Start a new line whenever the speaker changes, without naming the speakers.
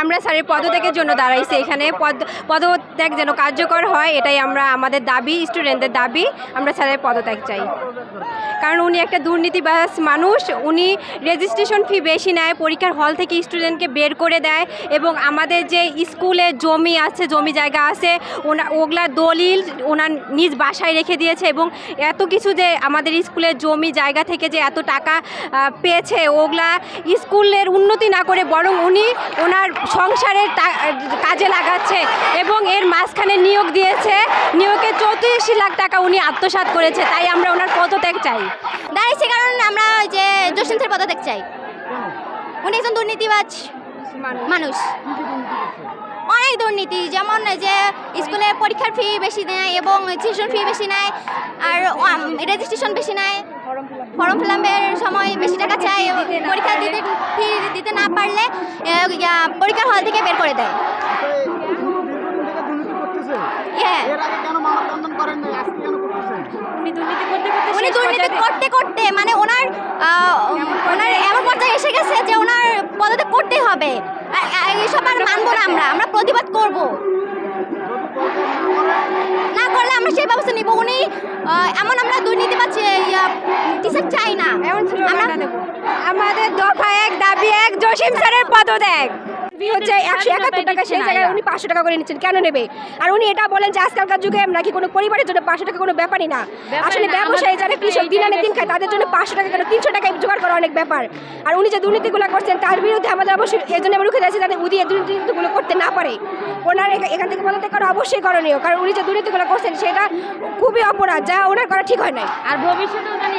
আমরা স্যারের পদত্যাগের জন্য দাঁড়াইছি। এখানে পদ পদত্যাগ যেন কার্যকর হয়, এটাই আমরা আমাদের দাবি স্টুডেন্টদের দাবি, আমরা স্যারের পদত্যাগ চাই। কারণ উনি একটা দুর্নীতিবাস মানুষ, উনি রেজিস্ট্রেশন ফি বেশি নেয়, পরীক্ষার হল থেকে স্টুডেন্টকে বের করে দেয়, এবং আমাদের যে স্কুলে জমি আছে, জমি জায়গা আছে, ওনা, ওগুলা দলিল ওনার নিজ বাসায় রেখে দিয়েছে, এবং এত কিছু যে আমাদের স্কুলের জমি জায়গা থেকে যে এত টাকা পেয়েছে, ওগুলা স্কুলের উন্নতি না করে বরং উনি ওনার সংসারের কাজে লাগাচ্ছে, এবং এর মাঝখানে নিয়োগ দিয়েছে। নিয়োগে চৌত্রিশ লাখ টাকা উনি আত্মসাৎ করেছে তাই আমরা ওনার পদত্যাগ চাই।
দাঁড়িয়েছি কারণ আমরা ওই যে জসিম স্যার পদত্যাগ চাই। উনি একজন দুর্নীতিবাজ মানুষ। অনেক দুর্নীতি যেমন যে স্কুলে পরীক্ষার ফি বেশি নেয় এবং টিউশন ফি বেশি নেয় আর রেজিস্ট্রেশন বেশি নেয়। ফর্ম ফিল আপের সময় বেশি টাকা চাই পরীক্ষা দিতে ফি দিতে না পারলে পরীক্ষার হল থেকে বের করে দেয়। হ্যাঁ
এর আগে কেন মানববন্ধন করেন নাই আজকে কেন করতেছেন?
উনি দুর্নীতি করতে করতে
উনি দুর্নীতি করতে করতে মানে ওনার ওনার এমন পর্যায়ে এসে গেছে যে ওনার পদত্যাগ করতেই হবে। এইসব আর মানবো না আমরা আমরা প্রতিবাদ করব। না করলে আমরা সেই ব্যবস্থা নিব। উনি আহ, এমন আমরা দুর্নীতিবাদ টিচার চাই না।
এমন
আমরা
আমরা আমাদের দফা এক দাবি এক জসিম স্যারের পদত্যাগ। ফি হচ্ছে একশো একাত্তর টাকা সেই জায়গায় উনি পাঁচশো টাকা করে নিচ্ছেন কেন নেবে? আর উনি এটা বলেন যে আজকালকার যুগে নাকি কোনো পরিবারের জন্য পাঁচশো টাকা কোনো ব্যাপারই না। আসলে ব্যবসায়ী যারা কৃষক দিন আনে দিন খায় তাদের জন্য পাঁচশো টাকা কেন? তিনশো টাকায় জোগাড় করা অনেক ব্যাপার। আর উনি যে দুর্নীতিগুলো করছেন তার বিরুদ্ধে আমাদের অবশ্যই এই জন্য আমরা রুখে যাচ্ছি যাতে উনি এই দুর্নীতিগুলো করতে না পারে। ওনার এখান থেকে পদত্যাগ করা অবশ্যই করণীয় কারণ উনি যে দুর্নীতিগুলো করছেন সেটা খুবই অপরাধ যা ওনার করা ঠিক হয় নাই।
আর ভবিষ্যতেও জানি